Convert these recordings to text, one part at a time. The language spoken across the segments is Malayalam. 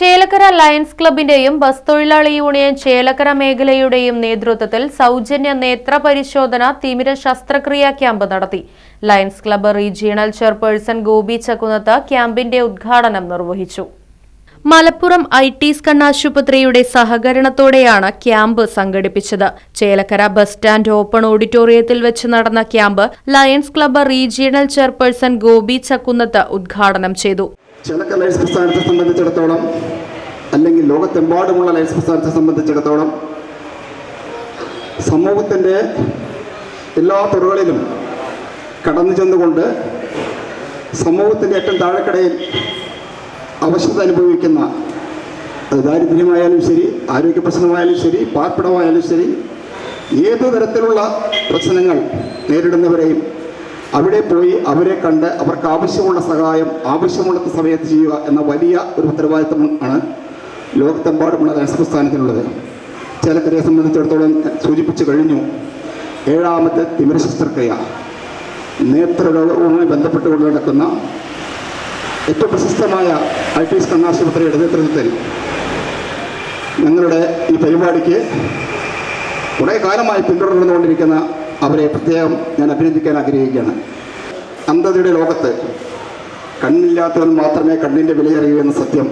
ചേലക്കര ലയൺസ് ക്ലബിന്റെയും ബസ് തൊഴിലാളി യൂണിയൻ ചേലക്കര മേഖലയുടെയും നേതൃത്വത്തിൽ സൗജന്യ നേത്ര പരിശോധന തിമിര ശസ്ത്രക്രിയാ ക്യാമ്പ് നടത്തി. Lions club regional chairperson Gopi Chakkunnath ക്യാമ്പിന്റെ ഉദ്ഘാടനം നിർവഹിച്ചു. മലപ്പുറം ഐ ടി കണ്ണാശുപത്രിയുടെ സഹകരണത്തോടെയാണ് ക്യാമ്പ് സംഘടിപ്പിച്ചത്. ചേലക്കര ബസ് സ്റ്റാൻഡ് ഓപ്പൺ ഓഡിറ്റോറിയത്തിൽ വെച്ച് നടന്ന camp Lions club regional chairperson Gopi Chakkunnath ഉദ്ഘാടനം ചെയ്തു. ചിലക്ക് ലൈൻസ് പ്രസ്ഥാനത്തെ സംബന്ധിച്ചിടത്തോളം അല്ലെങ്കിൽ ലോകത്തെമ്പാടുമുള്ള ലൈസ് പ്രസ്ഥാനത്തെ സംബന്ധിച്ചിടത്തോളം സമൂഹത്തിന്റെ എല്ലാ തുറകളിലും കടന്നു ചെന്നുകൊണ്ട് സമൂഹത്തിന്റെ ഏറ്റവും താഴെക്കടയിൽ അവശത അനുഭവിക്കുന്ന ദാരിദ്ര്യമായാലും ശരി ആരോഗ്യ പ്രശ്നമായാലും ശരി പാർപ്പിടമായാലും ശരി ഏതു തരത്തിലുള്ള പ്രശ്നങ്ങൾ നേരിടുന്നവരെയും അവിടെ പോയി അവരെ കണ്ട് അവർക്ക് ആവശ്യമുള്ള സഹായം ആവശ്യമുള്ള സമയത്ത് ചെയ്യുക എന്ന വലിയ ഒരു ഉത്തരവാദിത്വം ആണ് ലോകത്തെമ്പാടുമുള്ള രാഷ്ട്ര പ്രസ്ഥാനത്തിനുള്ളത് ചേലക്കരയെ സംബന്ധിച്ചിടത്തോളം സൂചിപ്പിച്ചു കഴിഞ്ഞു. ഏഴാമത്തെ തിമിര ശസ്ത്രക്രിയ. നേത്രരോഗവുമായി ബന്ധപ്പെട്ടുകൊണ്ട് നടക്കുന്ന ഏറ്റവും പ്രശസ്തമായ എസ് കണ്ണാശുപത്രിയുടെ നേതൃത്വത്തിൽ ഞങ്ങളുടെ ഈ പരിപാടിക്ക് കുറേ കാലമായി പിന്തുടർന്നുകൊണ്ടിരിക്കുന്ന അവരെ പ്രത്യേകം ഞാൻ അഭിനന്ദിക്കാൻ ആഗ്രഹിക്കുകയാണ്. അന്ധതയുടെ ലോകത്ത് കണ്ണില്ലാത്തവൻ മാത്രമേ കണ്ണിന്റെ വിലയറിയൂ എന്ന സത്യം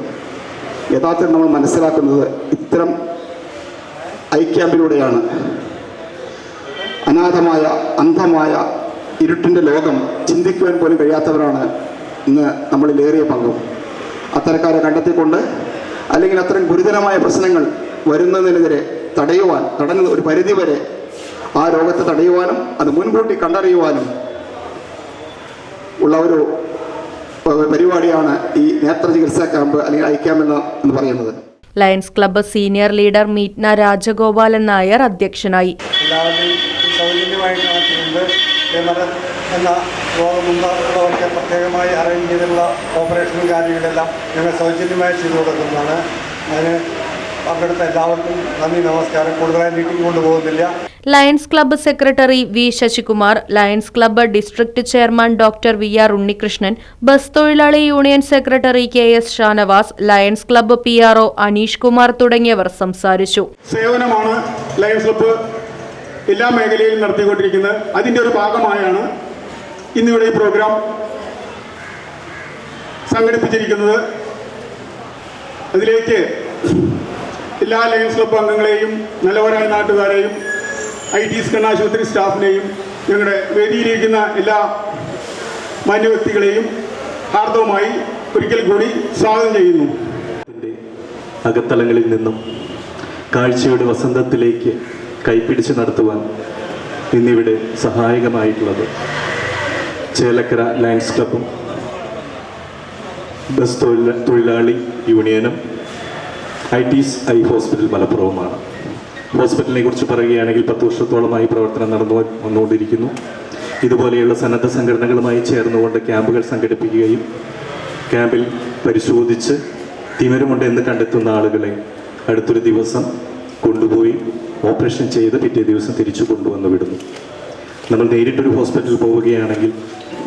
യഥാർത്ഥത്തിൽ നമ്മൾ മനസ്സിലാക്കുന്നത് ഇത്തരം ഐ ക്യാമ്പിലൂടെയാണ് അനാഥമായ അന്ധമായ ഇരുട്ടിന്റെ ലോകം ചിന്തിക്കുവാൻ പോലും കഴിയാത്തവരാണ് ഇന്ന് നമ്മളിലേറിയ പങ്കും. അത്തരക്കാരെ കണ്ടെത്തിക്കൊണ്ട് അല്ലെങ്കിൽ അത്തരം ഗുരുതരമായ പ്രശ്നങ്ങൾ വരുന്നതിനെതിരെ തടയുവാൻ തടഞ്ഞ ഒരു പരിധിവരെ ആ രോഗത്തെ തടയുവാനും അത് മുൻകൂട്ടി കണ്ടറിയുവാനും ഉള്ള ഒരു പരിപാടിയാണ് ഈ നേത്ര ചികിത്സാ ക്യാമ്പ് അല്ലെങ്കിൽ ഐ ക്യാമ്പ് എന്ന് പറയുന്നത്. ലയൺസ് ക്ലബ്ബ് സീനിയർ ലീഡർ മീറ്റ്ന രാജഗോപാലൻ നായർ അധ്യക്ഷനായി. എല്ലാവരുടെയും നടത്തുന്നുണ്ട് എന്ന രോഗമുണ്ടാകുന്നവർക്ക് പ്രത്യേകമായി അറേഞ്ച് ചെയ്തിട്ടുള്ള ഓപ്പറേഷനും കാര്യങ്ങളെല്ലാം ഞങ്ങൾ സൗജന്യമായി ചെയ്തു കൊടുക്കുന്നതാണ്. അതിന് പങ്കെടുത്ത എല്ലാവർക്കും നന്ദി നമസ്കാരം. കൂടുതലായി meeting കൊണ്ടുപോകുന്നില്ല. Lions club secretary V Sasikumar Lions club district chairman doctor V R Unnikrishnan bus തൊഴിലാളി union secretary K S Shanavas Lions club P R O Aneesh Kumar തുടങ്ങിയവർ സംസാരിച്ചു. സേവനമാണ് ലയൺസ് ക്ലബ്ബ് എല്ലാ മേഖലയിലും നടത്തിക്കൊണ്ടിരിക്കുന്നത്. അതിന്റെ ഒരു ഭാഗമായാണ് ഇന്നിവിടെ ഈ പ്രോഗ്രാം സംഘടിപ്പിച്ചിരിക്കുന്നത്. അതിലേക്ക് എല്ലാ ലയൻസ് ക്ലബ്ബ് അംഗങ്ങളെയും നല്ലവരായ നാട്ടുകാരെയും ഐ ടി സ്കൺ ആശുപത്രി സ്റ്റാഫിനെയും ഞങ്ങളുടെ വേദിയിലിരിക്കുന്ന എല്ലാ മാന്യവ്യക്തികളെയും ഹാർദവമായി ഒരിക്കൽ കൂടി സ്വാഗതം ചെയ്യുന്നു. അകത്തലങ്ങളിൽ നിന്നും കാഴ്ചയുടെ വസന്തത്തിലേക്ക് കൈപ്പിടിച്ച് നടത്തുവാൻ ഇന്നിവിടെ സഹായകമായിട്ടുള്ളത് ചേലക്കര ലയൻസ് ക്ലബും ബസ് തൊഴില തൊഴിലാളി യൂണിയനും ഐ ടീസ് ഐ ഹോസ്പിറ്റൽ മലപ്പുറവുമാണ്. ഹോസ്പിറ്റലിനെ കുറിച്ച് പറയുകയാണെങ്കിൽ പത്ത് വർഷത്തോളമായി പ്രവർത്തനം നടന്നു വന്നുകൊണ്ടിരിക്കുന്നു. ഇതുപോലെയുള്ള സന്നദ്ധ സംഘടനകളുമായി ചേർന്നുകൊണ്ട് ക്യാമ്പുകൾ സംഘടിപ്പിക്കുകയും ക്യാമ്പിൽ പരിശോധിച്ച് തിമിരമുണ്ട് എന്ന് കണ്ടെത്തുന്ന ആളുകളെ അടുത്തൊരു ദിവസം കൊണ്ടുപോയി ഓപ്പറേഷൻ ചെയ്ത് പിറ്റേ ദിവസം തിരിച്ചു കൊണ്ടുവന്ന് വിടുന്നു. നമ്മൾ നേരിട്ടൊരു ഹോസ്പിറ്റലിൽ പോവുകയാണെങ്കിൽ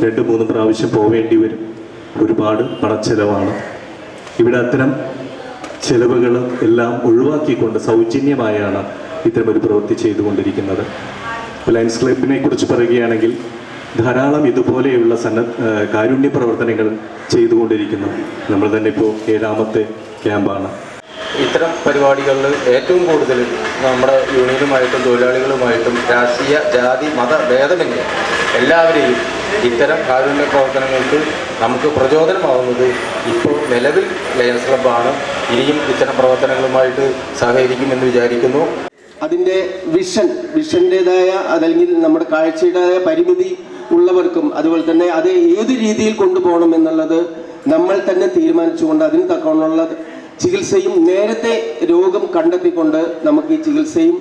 രണ്ട് മൂന്ന് പ്രാവശ്യം പോവേണ്ടി വരും. ഒരുപാട് പണച്ചെലവാണ്. ഇവിടെ അത്തരം ചെലവുകൾ എല്ലാം ഒഴിവാക്കിക്കൊണ്ട് സൗജന്യമായാണ് ഇത്തരമൊരു പ്രവൃത്തി ചെയ്തുകൊണ്ടിരിക്കുന്നത്. ലയൻസ് ക്ലബിനെ കുറിച്ച് പറയുകയാണെങ്കിൽ ധാരാളം ഇതുപോലെയുള്ള സന്ന കാരുണ്യ പ്രവർത്തനങ്ങൾ ചെയ്തുകൊണ്ടിരിക്കുന്നു. നമ്മൾ തന്നെ ഇപ്പോൾ ഏഴാമത്തെ ക്യാമ്പാണ്. ഇത്തരം പരിപാടികളിൽ ഏറ്റവും കൂടുതൽ നമ്മുടെ യൂണിയനുമായിട്ടും തൊഴിലാളികളുമായിട്ടും രാഷ്ട്രീയ ജാതി മത ഭേദമന്യേ എല്ലാവരെയും ഇത്തരം കാരുണ്യ പ്രവർത്തനങ്ങൾക്ക് നമുക്ക് പ്രചോദനമാവുന്നത് ഇപ്പോൾ നിലവിൽ ലയൻസ് ക്ലബ്ബാണ് ഇനിയും ഇത്തരം പ്രവർത്തനങ്ങളുമായിട്ട് സഹകരിക്കുമെന്ന് വിചാരിക്കുന്നു. അതിന്റെ വിഷൻ വിഷന്റെതായ അതല്ലെങ്കിൽ നമ്മുടെ കാഴ്ചയുടേതായ പരിമിതി ഉള്ളവർക്കും അതുപോലെ തന്നെ അത് ഏത് രീതിയിൽ കൊണ്ടുപോകണം എന്നുള്ളത് നമ്മൾ തന്നെ തീരുമാനിച്ചുകൊണ്ട് അതിന് തക്കവണ്ണമുള്ള ചികിത്സയും നേരത്തെ രോഗം കണ്ടെത്തിക്കൊണ്ട് നമുക്ക് ഈ ചികിത്സയും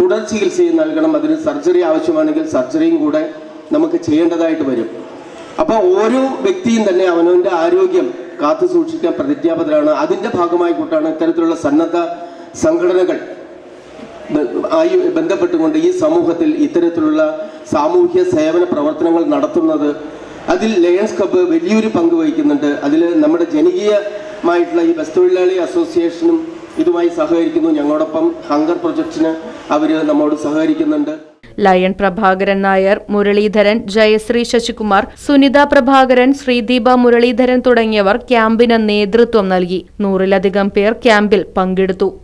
തുടർ ചികിത്സയും നൽകണം. അതിന് സർജറി ആവശ്യമാണെങ്കിൽ സർജറിയും കൂടെ നമുക്ക് ചെയ്യേണ്ടതായിട്ട് വരും. അപ്പോൾ ഓരോ വ്യക്തിയും തന്നെ അവനവന്റെ ആരോഗ്യം കാത്തു സൂക്ഷിക്കാൻ പ്രതിജ്ഞാബദ്ധരാണ്. അതിന്റെ ഭാഗമായി കൂട്ടാണ് ഇത്തരത്തിലുള്ള സന്നദ്ധ സംഘടനകൾ ആയി ബന്ധപ്പെട്ടുകൊണ്ട് ഈ സമൂഹത്തിൽ ഇത്തരത്തിലുള്ള സാമൂഹ്യ സേവന പ്രവർത്തനങ്ങൾ നടത്തുന്നത്. അതിൽ ലയൺസ് ക്ലബ്ബ് വലിയൊരു പങ്ക് വഹിക്കുന്നുണ്ട്. അതിൽ നമ്മുടെ ജനകീയമായിട്ടുള്ള ഈ ബസ് തൊഴിലാളി അസോസിയേഷനും ഇതുമായി സഹകരിക്കുന്നു. ഞങ്ങളോടൊപ്പം ഹങ്കർ പ്രൊജക്ടിന് അവർ നമ്മോട് സഹകരിക്കുന്നുണ്ട്. ലയൺ പ്രഭാകരൻ നായർ മുരളീധരൻ ജയശ്രീ ശശികുമാർ സുനിത പ്രഭാകരൻ ശ്രീദീപ മുരളീധരൻ തുടങ്ങിയവർ ക്യാമ്പിന് നേതൃത്വം നൽകി. നൂറിലധികം പേർ ക്യാമ്പിൽ പങ്കെടുത്തു.